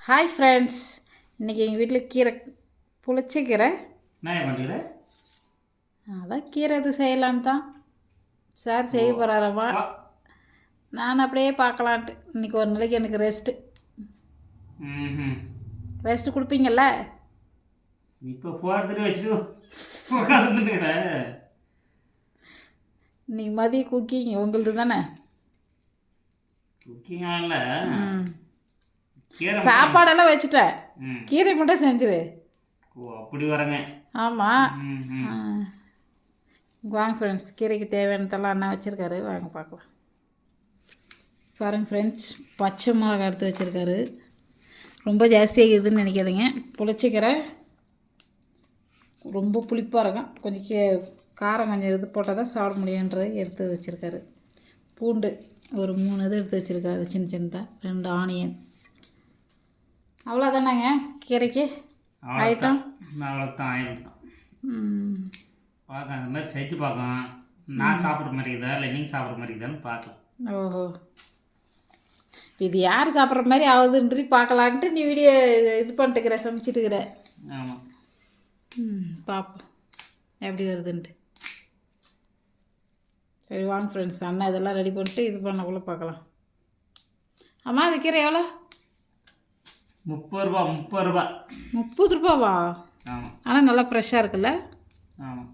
Hi friends இன்றைக்கி எங்கள் வீட்டில் கீரை புளிச்ச கீரை அதான் கீரை இது செய்யலான்னு தான். சார் செய்ய போகிறாரம்மா நான் அப்படியே பார்க்கலான்ட்டு. இன்றைக்கி ஒரு நாளைக்கு எனக்கு ரெஸ்ட்டு ரெஸ்ட்டு கொடுப்பீங்கள்ல இப்போ போடுறதுட்டு வச்சுட்டு இன்றைக்கி மதிய குக்கிங் உங்களுது தானே குக்கிங் ஆகல சாப்பாடெல்லாம் வச்சுட்டேன். கீரை மட்டும் செஞ்சிரு. ஓ அப்படி வரங்க. ஆமாம். வாங்க ஃப்ரெண்ட்ஸ் கீரைக்கு தேவையானதெல்லாம் அண்ணா வச்சுருக்காரு. வாங்க பார்க்கலாம். பாருங்க ஃப்ரெண்ட்ஸ் பச்சை மிளகா எடுத்து வச்சுருக்காரு. ரொம்ப ஜாஸ்தியாக இருக்குதுன்னு நினைக்காதீங்க. புளிச்சக்கீரை ரொம்ப புளிப்பாக இருக்கும். கொஞ்சம் கீ காரம் கொஞ்சம் இது போட்டால் தான் சாப்பிட முடியுன்றது எடுத்து வச்சுருக்காரு. பூண்டு ஒரு மூணு இது எடுத்து வச்சுருக்காரு சின்ன சின்னதாக ரெண்டு ஆனியன். அவ்வளோதானாங்க கீரைக்கு? ஐட்டம்? அவ்வளோதான் ஆயிரம் தான் ம். பார்க்க அந்த மாதிரி செஞ்சு பார்க்கலாம். நான் சாப்பிட்ற மாதிரி இதா இல்லை நீங்கள் சாப்பிட்ற மாதிரி இதான்னு பார்க்கலாம். ஓஹோ. இது யார் சாப்பிட்ற மாதிரி ஆகுதுன்றி பார்க்கலான்ட்டு நீ வீடியோ இது பண்ணிட்டுக்கிற சமைச்சிட்டுக்கிற ஆமாம் ம் பார்ப்போம் எப்படி வருதுன்ட்டு. சரி வாங்க ஃப்ரெண்ட்ஸ் அண்ணா இதெல்லாம் ரெடி பண்ணிட்டு இது பண்ணக்குள்ளே பார்க்கலாம். அம்மா அது கீரை எவ்வளோ? முப்பது ரூபா முப்பது ரூபா. முப்பது ரூபாவா? ஆமாம் ஆனால் நல்லா ஃப்ரெஷ்ஷாக இருக்குல்ல? ஆமாம்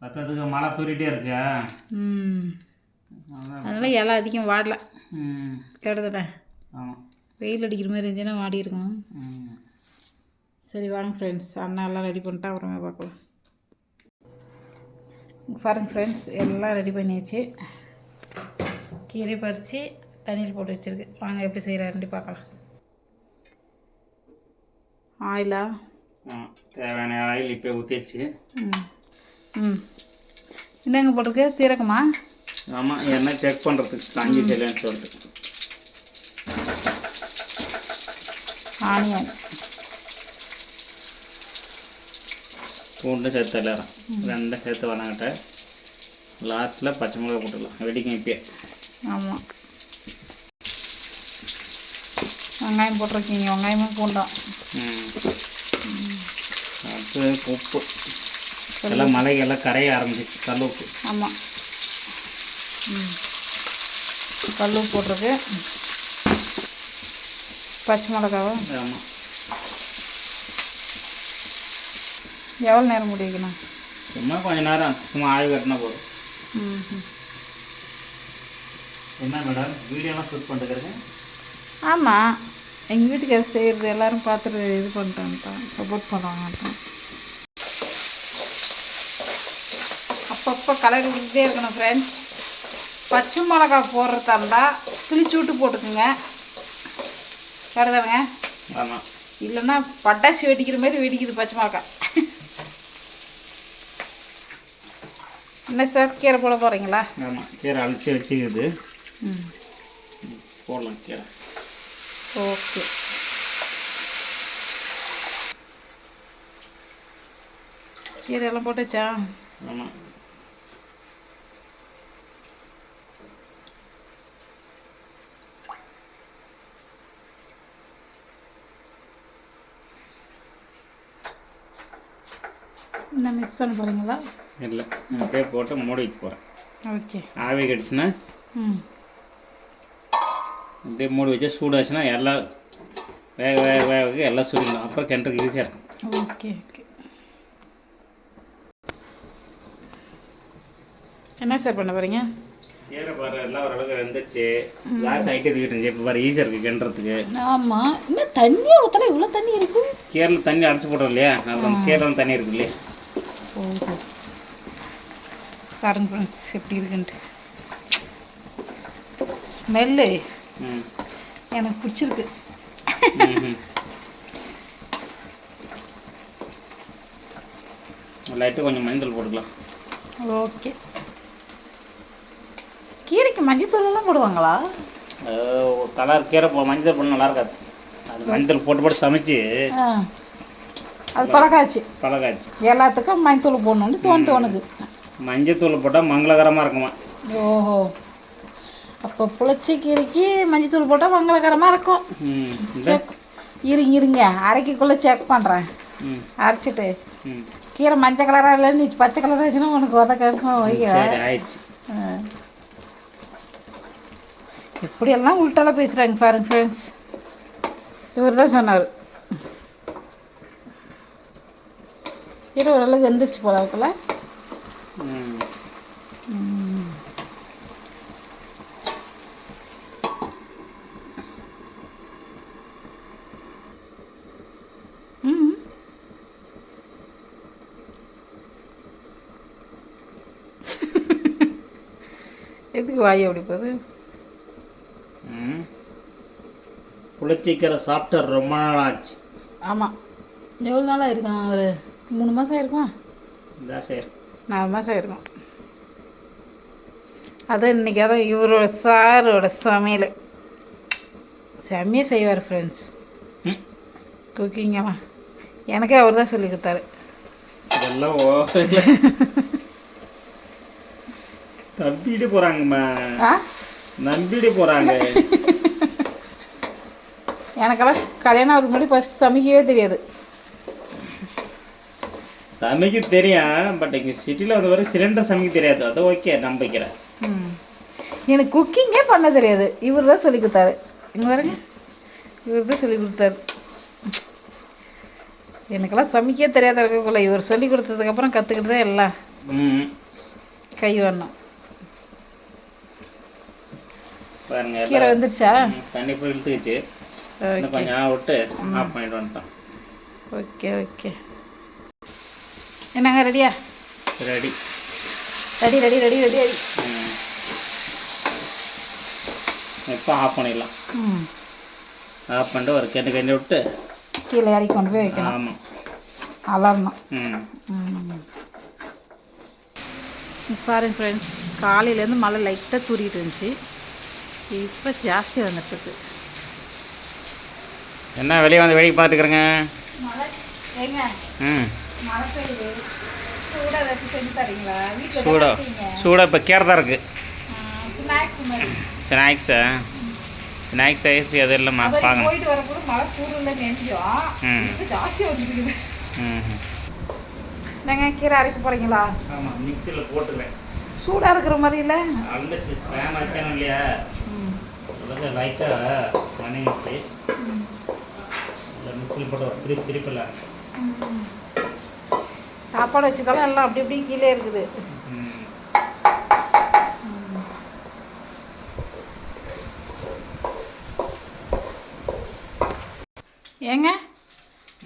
பத்தத்துக்கு மழை தூரிட்டே இருக்கா. அதனால் இலை அதிகம் வாடல. ம். கேட்டதானே ஆமாம் வெயில் அடிக்கிற மாதிரி இருந்துச்சுன்னா வாடி இருக்கும். சரி வாங்க ஃப்ரெண்ட்ஸ் அண்ணா எல்லாம் ரெடி பண்ணிட்டா அப்புறமே பார்க்கலாம். பாருங்க ஃப்ரெண்ட்ஸ் எல்லாம் ரெடி பண்ணியாச்சு. கீரை பறித்து தண்ணியில் போட்டு வச்சுருக்கு. வாங்க எப்படி செய்கிறாருன்னு பார்க்கலாம். ஆயிலா? தேவையான ஆயில் இப்போ ஊற்றியாச்சு ம். ம். என்னங்க போட்டிருக்கு? சீரகமா? ஆமாம் என்ன செக் பண்ணுறதுக்கு காஞ்சி செய்யலன்னு சொல்லிட்டு. ஆனியன். பூண்டு சேர்த்து எல்லாரும் ரெண்டும் சேர்த்து வணங்கிட்ட லாஸ்ட்டில் பச்சை மிளகா போட்டுடலாம். வெடிக்கும் இப்பயே. ஆமாம் வெங்காயம் போட்டிருக்கீங்க. வெங்காயமும் பூண்டும் அடுத்து உப்பு. எல்லாம் மலைகள்லாம் கரைய ஆரம்பிச்சிச்சு கல் உப்பு ஆமாம் கல் உப்பு போட்டிருக்கு. பச்சை மிளகாவா? ஆமாம் எவ்வளோ நேரம் முடிக்கணும்? சும்மா கொஞ்ச நேரம். சும்மா ஆய்வு கட்டினா போதும். என்ன மேடம்? வீடியோலாம் ஷூட் பண்ணிட்டுருக்கேன் ஆமாம் எங்கள் வீட்டுக்கு அது செய்கிறது எல்லாரும் பார்த்துட்டு இது பண்ணிட்டான்ட்டான் சப்போர்ட் பண்ணுவாங்கன்ட்டான். அப்பப்போ கலர் விட்டுட்டே இருக்கணும் ஃப்ரெண்ட்ஸ் பச்சை மிளகா போடுறதா இருந்தால் கிழிச்சு விட்டு போட்டுக்குங்க. கருதானுங்க ஆமாம் இல்லைன்னா பட்டாசு வெடிக்கிற மாதிரி வெடிக்குது பச்சை மிளகா. என்ன சார் கீரை போட போகிறீங்களா ஆமாம் கீரை அழிச்சு வச்சுக்குது. ம். போடலாம் கீரை. ஓகே. கீரையெல்லாம் போட்டுச்சா? ஆமாம் இன்னும் மிஸ் பண்ண போகிறீங்களா இல்லை அப்படியே போட்டு மூடி வைக்க போகிறேன் ஓகே. ஆவி கடிச்சுன்னா ம். அப்படியே மூடி வச்சா சூடாச்சுன்னா எல்லாம் வேக வேக வேக வேக எல்லாம் சுரிக்கணும் அப்புறம் கிணறுக்கு ஈஸியாக இருக்கும். Okay okay. என்ன சார் பண்ண போகிறீங்க கீரை பாரு எல்லாம் ஓரளவுக்கு வெந்துச்சு கிளாஸ் இருந்துச்சு? இப்போ பாரு ஈஸியாக இருக்குது கிணறதுக்கு ஆமாம் இன்னும் தண்ணியை ஊற்றல இவ்வளோ தண்ணி இருக்கு. கீரையில் தண்ணி அடைச்சி போடுறோம் இல்லையா? அப்புறம் தண்ணி இருக்கு இல்லையா? ஓஹோ. பாருங்க ஃப்ரெண்ட்ஸ் எப்படி இருக்குன்ட்டு. ஸ்மெல்லு எனக்கு பிடிச்சிருக்கு. லைட்டு கொஞ்சம் மஞ்சள் போட்டுக்கலாம். ஓகே. கீரைக்கு மஞ்சத்தூள் எல்லாம் போடுவாங்களா? கலர் கீரை மஞ்சள் போட நல்லா இருக்காது. அது மஞ்சள் போட்டு போட்டு சமைச்சு அது பழகாச்சு. பழகாச்சு. எல்லாத்துக்கும் மஞ்சத்தூள் போடணும்னு தோணுது உனக்கு. மஞ்சள் தூள் போட்டால் மங்களகரமாக இருக்குமா? ஓஹோ. அப்போ புளிச்ச கீரைக்கு மஞ்சத்தூள் போட்டால் மங்களகரமாக இருக்கும். செக் இருங்க இருங்க. அரைக்கிக்குள்ளே செக் பண்ணுறேன் அரைச்சிட்டு. கீரை மஞ்சள் கலராக இல்லை நீ பச்சை கலராக ஆச்சுன்னா உனக்கு உதக்கமா வைக்க சரி ஆயிடுச்சு. எப்படியெல்லாம் உள்டாலாம் பேசுகிறாங்க பாருங்க ஃப்ரெண்ட்ஸ் இவர் தான் சொன்னார். கீரை ஓரளவுக்கு எந்திரிச்சு போல இருக்குல்ல ம் ம் எதுக்கு வாய் அப்படி போகுது ம். புளிச்சிக்கரை சாப்பிட்டு ரொம்ப நாள் ஆச்சு ஆமாம் எவ்வளோ நாளாக இருக்கான் ஒரு மூணு மாதம் இருக்கும் நாலு மாதம் இருக்கும் அதான் இன்றைக்கி அதான் இவரோட சாரோட சமையல். செம்மையாக செய்வார் ஃப்ரெண்ட்ஸ் ம். குக்கிங்கெல்லாம் எனக்கே அவர் தான் சொல்லி கொடுத்தாரு. இதெல்லாம் நம்பிட்டு போகிறாங்கம்மா நம்பிட்டு போகிறாங்க எனக்கெல்லாம் கல்யாணம் ஆகிறதுக்கு முன்னாடி ஃபஸ்ட் சமைக்கவே தெரியாது. சமைக்க தெரியும் பட் இங்கே சிட்டியில் வந்து வரை சிலிண்டர் சமைக்க தெரியாது. அது ஓகே நம்பிக்கிறேன். எனக்கு குக்கிங்கே பண்ண தெரியாது. இவர் தான் சொல்லி கொடுத்தாரு. இங்கே பாருங்க. இவர் தான் சொல்லி கொடுத்தாரு. எனக்கெல்லாம் சமைக்கவே தெரியாத இருக்கக்குள்ள இவர் சொல்லி கொடுத்ததுக்கப்புறம் கற்றுக்கிட்டு தான் எல்லாம் கை வரணும். பாருங்க கீரை வந்துருச்சா? தண்ணி போய் இழுத்துக்குச்சு. கொஞ்சம் நேரம் விட்டு ஆஃப் பண்ணிட்டு வந்துட்டோம். Okay okay. என்னங்க ரெடியா? Ready. Ready ready ready ready ready. இப்போ ஆஃப் பண்ணிடலாம். ஆஃப் பண்ணிட்டு ஒரு கெண்டு கெண்டு விட்டு கீழே இறக்கி கொண்டு போய் வைக்கணும். ஆமாம் அலறணும். ம். ம். பாருங்க ஃப்ரெண்ட்ஸ் காலையிலேருந்து மழை லைட்டாக தூரிட்டு இருந்துச்சு. இப்போ ஜாஸ்தி வந்துட்டுருக்கு. என்ன வெளியே வந்து வேடிக்கை பார்த்துக்கிறேங்க. சூடா சூடாக இப்போ கீரை தான் இருக்குது ஸ்நாக்ஸ் ஸ்நாக்ஸா? ஐஸ் எது இல்லைம்மா பார்க்கணும். என்னங்க கீரை அரைக்க போகிறீங்களா ஆமாம் மிக்சியில் போட்டுக்கிறேன் சூடாக இருக்கிற மாதிரி இல்லை? அந்த ஃபேன் வச்சானு இல்லையா? ம். அதாவது லைட்டாக இல்லை மிக்சியில் போட்டு திருப்பி திருப்பில. சாப்பாடு வச்சுக்கலாம் எல்லாம் அப்படி இப்படி கீழே இருக்குது. ம். ஏங்க?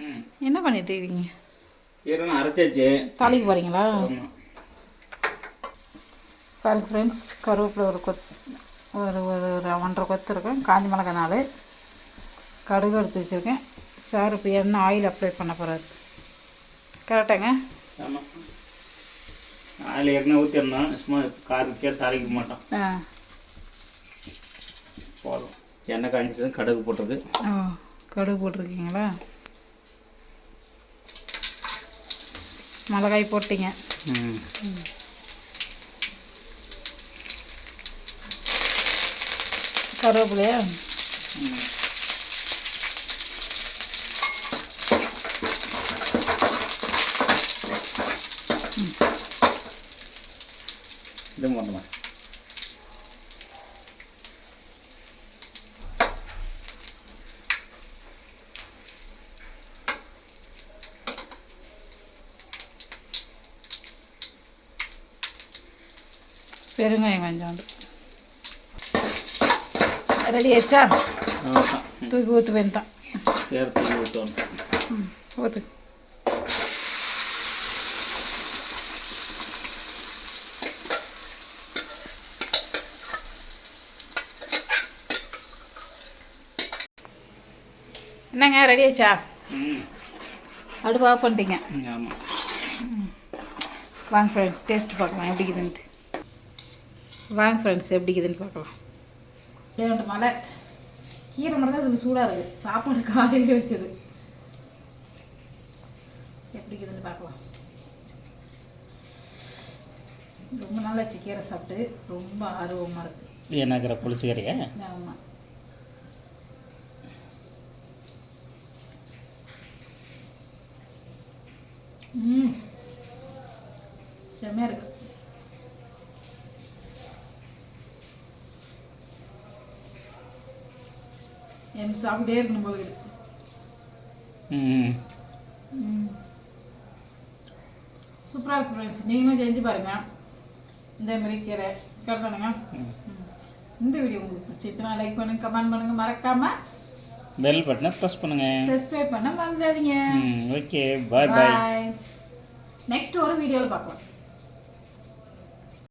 ம். என்ன பண்ணிட்டு இருக்கீங்க? அரைச்சாச்சு. தாளிக்கு போகிறீங்களா பாருங்க ஃப்ரெண்ட்ஸ் கருவேப்பிலை ஒரு கொத் ஒரு ஒரு ஒன்றரை கொத்து இருக்கும். காஞ்சி மிளகாய் நாலு. கடுகு எடுத்து வச்சுருக்கேன். சார் இப்போ எண்ணெய் ஆயில் அப்ளை பண்ண போகிறாரு கரெக்டாங்க ஆமாம் அதில் ஏற்கனவே ஊற்றிருந்தோம் சும்மா காரக்கே தாளிக்க மாட்டோம். ஆ. போதும். எண்ணெய் காய்ச்சது கடுகு போட்டிருக்கு. ஓ கடுகு போட்டிருக்கீங்களா? மிளகாய் போட்டீங்க. ம். கருவேப்பிலையா. இது மட்டுமா பெருங்காயம் கொஞ்சோண்டு. ரெடி ஆயிடுச்சா தூக்கி ஊற்று வேண்டாம் ஊற்று என்னங்க ரெடி ஆச்சா? ம் அடுப்பு ஆஃப் பண்ணிட்டீங்க. வாங்க ஃப்ரெண்ட்ஸ் டேஸ்ட் பார்க்கலாம் எப்படி இருக்குதுன்ட்டு. வாங்க ஃப்ரெண்ட்ஸ் எப்படி இருக்குதுன்னு பார்க்கலாம். ஏன்ட்டு மழை. கீரை மட்டும் தான் இதுக்கு சூடாக இருக்குது சாப்பாடு காலையிலே வச்சது. எப்படி இருக்குதுன்னு பார்க்கலாம். ரொம்ப நாளாச்சு கீரை சாப்பிட்டு. ரொம்ப ஆர்வமாக இருக்குது என்னக்கிற புளிச்சக்கறியா ஆமாம் ம். செம்மையாக இருக்கு. எனக்கு சாப்பிட்டே இருக்கணும் போல இருக்கு. ம் ம். சூப்பராக இருக்கு ஃப்ரெண்ட்ஸ் நீங்களும் செஞ்சு பாருங்கள் இந்த மாதிரி கீரை கருதானுங்க ம். இந்த வீடியோ உங்களுக்கு பிடிச்சிருச்சுன்னா லைக் பண்ணுங்க கமெண்ட் பண்ணுங்க. மறக்காம பெல் பட்டனை ப்ரெஸ் பண்ணுங்கள் சப்ஸ்கிரைப் பண்ண மறந்துடாதீங்க. ஓகே பாய் பாய் நெக்ஸ்ட் ஒரு வீடியோவில் பார்க்கலாம்